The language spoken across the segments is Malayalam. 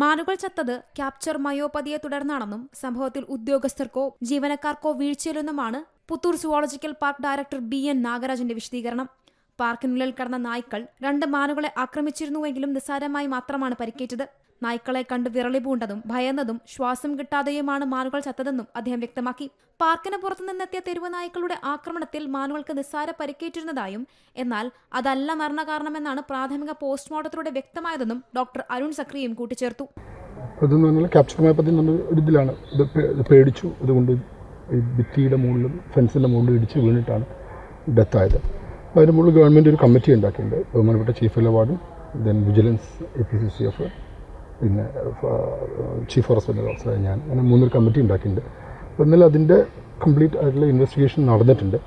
മാനുകൾ ചത്തത് ക്യാപ്ചർ മയോപതിയെ തുടർന്നാണെന്നും സംഭവത്തിൽ ഉദ്യോഗസ്ഥർക്കോ ജീവനക്കാർക്കോ വീഴ്ചയില്ലെന്നുമാണ് Puthur zoological park director B N നാഗരാജന്റെ വിശദീകരണം. പാർക്കിനുള്ളിൽ കടന്ന നായ്ക്കൾ രണ്ട് മാനുകളെ ആക്രമിച്ചിരുന്നുവെങ്കിലും നിസ്സാരമായി മാത്രമാണ് പരിക്കേറ്റത്. നായ്ക്കളെ കണ്ട് വിറളി പൂണ്ടതും ഭയന്നതും ശ്വാസം കിട്ടാതെയുമാണ് മാനുകൾ ചത്തതെന്നും അദ്ദേഹം വ്യക്തമാക്കി. പാർക്കിന് പുറത്തുനിന്നെത്തിയ തെരുവ് നായ്ക്കളുടെ ആക്രമണത്തിൽ മാനുകൾക്ക് നിസ്സാര പരിക്കേറ്റിരുന്നതായും എന്നാൽ അതല്ല മരണകാരണമെന്നാണ് പ്രാഥമിക പോസ്റ്റ്മോർട്ടത്തിലൂടെ വ്യക്തമായതെന്നും ഡോക്ടർ അരുൺ സക്രിയും കൂട്ടിച്ചേർത്തു. ക്യാപ്ചർ പേടിച്ചു. അതുകൊണ്ട് ഭിത്തിയുടെ മുകളിലും ഫെൻസിന്റെ മുകളിലും ഇടിച്ച് വീണിട്ടാണ് ഡെത്ത് ആയത്. അതിന് മുകളിൽ ഗവൺമെന്റ് ഒരു കമ്മിറ്റി ഉണ്ടാക്കിയിട്ടുണ്ട്. ബഹുമാനപ്പെട്ട ചീഫ് എൽ അവാർഡും then vigilance A P C C F പിന്നെ ചീഫ് ഫോറസ്റ്റ് ഓഫീസർ ഞാൻ. അങ്ങനെ മൂന്നൊരു കമ്മിറ്റി ഉണ്ടാക്കിയിട്ടുണ്ട്. അപ്പോൾ ഇന്നലെ അതിന്റെ കംപ്ലീറ്റ് ആയിട്ടുള്ള ഇൻവെസ്റ്റിഗേഷൻ നടന്നിട്ടുണ്ട്.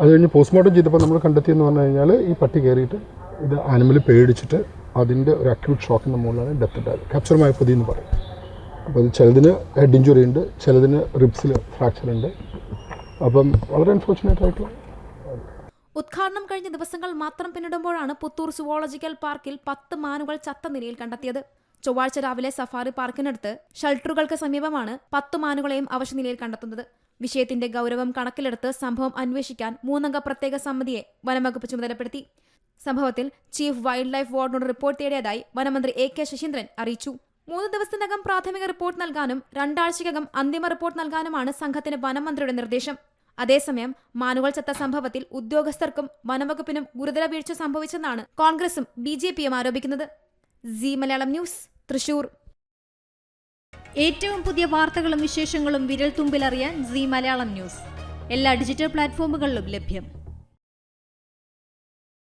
അത് കഴിഞ്ഞ് പോസ്റ്റ്മോർട്ടം ചെയ്തപ്പോൾ നമ്മൾ കണ്ടെത്തിയെന്ന് പറഞ്ഞു കഴിഞ്ഞാൽ ഈ പട്ടി കയറിയിട്ട് ഇത് ആനിമൽ പേടിച്ചിട്ട് അതിന്റെ ഒരു അക്യൂട്ട് ഷോക്കിന്റെ മുകളിലാണ് ഡെത്ത് ഉണ്ടായത്. ക്യാപ്ചർ മയപ്പതി എന്ന് പറയും. അപ്പോൾ അത് ചിലതിന് ഹെഡ് ഇഞ്ചുറി ഉണ്ട് ചിലതിന് റിബ്സിൽ ഫ്രാക്ചർ ഉണ്ട്. അപ്പം വളരെ അൺഫോർച്ചുനേറ്റ് ആയിട്ടുള്ള ഉദ്ഘാടനം കഴിഞ്ഞ ദിവസങ്ങൾ മാത്രം പിന്നിടുമ്പോഴാണ് പുത്തൂർ സുവോളജിക്കൽ പാർക്കിൽ പത്ത് മാനുകൾ ചത്ത നിലയിൽ കണ്ടെത്തിയത്. ചൊവ്വാഴ്ച രാവിലെ സഫാറി പാർക്കിനടുത്ത് ഷെൽട്ടറുകൾക്ക് സമീപമാണ് പത്ത് മാനുകളെയും അവശനിലയിൽ കണ്ടെത്തുന്നത്. വിഷയത്തിന്റെ ഗൗരവം കണക്കിലെടുത്ത് സംഭവം അന്വേഷിക്കാൻ മൂന്നംഗ പ്രത്യേക സമിതിയെ വനംവകുപ്പ് ചുമതലപ്പെടുത്തി. സംഭവത്തിൽ ചീഫ് വൈൽഡ് ലൈഫ് വാർഡിനോട് റിപ്പോർട്ട് തേടിയതായി വനമന്ത്രി എ കെ ശശീന്ദ്രൻ അറിയിച്ചു. മൂന്ന് ദിവസത്തിനകം പ്രാഥമിക റിപ്പോർട്ട് നൽകാനും രണ്ടാഴ്ചയ്ക്കകം അന്തിമ റിപ്പോർട്ട് നൽകാനുമാണ് സംഘത്തിന് വനമന്ത്രിയുടെ നിർദ്ദേശം. അതേസമയം മാനുവൽ ചത്ത സംഭവത്തിൽ ഉദ്യോഗസ്ഥർക്കും വനംവകുപ്പിനും ഗുരുതര വീഴ്ച സംഭവിച്ചെന്നാണ് കോൺഗ്രസും ബി ജെ പിയും ആരോപിക്കുന്നത്. Zee Malayalam news Thrissur. ഏറ്റവും പുതിയ വാർത്തകളും വിശേഷങ്ങളും വിരൽ തുമ്പിലറിയാൻ സി മലയാളം ന്യൂസ്. എല്ലാ ഡിജിറ്റൽ പ്ലാറ്റ്ഫോമുകളിലും ലഭ്യം.